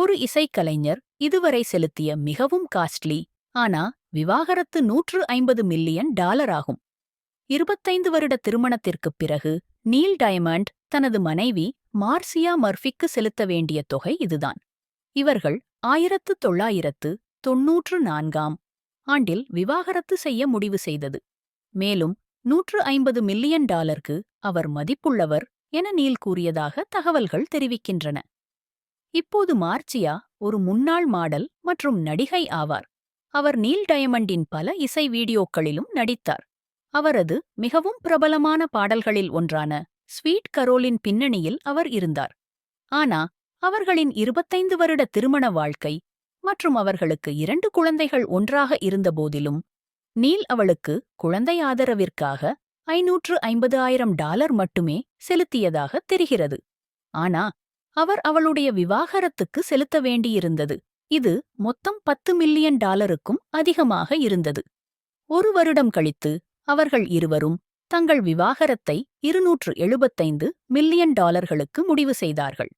ஒரு இசைக்கலைஞர் இதுவரை செலுத்திய மிகவும் காஸ்ட்லி ஆனா விவாகரத்து நூற்று ஐம்பது மில்லியன் டாலர் ஆகும். இருபத்தைந்து வருட திருமணத்திற்குப் பிறகு நீல் டயமண்ட் தனது மனைவி மார்சியா மர்ஃபிக்கு செலுத்த வேண்டிய தொகை இதுதான். இவர்கள் ஆயிரத்து தொள்ளாயிரத்து தொன்னூற்று நான்காம் ஆண்டில் விவாகரத்து செய்ய முடிவு செய்தது. மேலும் நூற்று ஐம்பது மில்லியன் டாலருக்கு அவர் மதிப்புள்ளவர் என நீல் கூறியதாக தகவல்கள் தெரிவிக்கின்றன. இப்போது மார்ச்சியா ஒரு முன்னாள் மாடல் மற்றும் நடிகை ஆவார். அவர் நீல் டயமண்டின் பல இசை வீடியோக்களிலும் நடித்தார். அவரது மிகவும் பிரபலமான பாடல்களில் ஒன்றான ஸ்வீட் கரோலின் பின்னணியில் அவர் இருந்தார். ஆனா அவர்களின் இருபத்தைந்து வருட திருமண வாழ்க்கை மற்றும் அவர்களுக்கு இரண்டு குழந்தைகள் ஒன்றாக இருந்தபோதிலும் நீல் அவளுக்கு குழந்தை ஆதரவிற்காக ஐநூற்று ஐம்பது ஆயிரம் டாலர் மட்டுமே செலுத்தியதாக தெரிகிறது. ஆனா அவர் அவளுடைய விவாகரத்துக்கு செலுத்த வேண்டியிருந்தது. இது மொத்தம் பத்து மில்லியன் டாலருக்கும் அதிகமாக இருந்தது. ஒரு வருடம் கழித்து அவர்கள் இருவரும் தங்கள் விவாகரத்தை இருநூற்று எழுபத்தைந்து மில்லியன் டாலர்களுக்கு முடிவு செய்தார்கள்.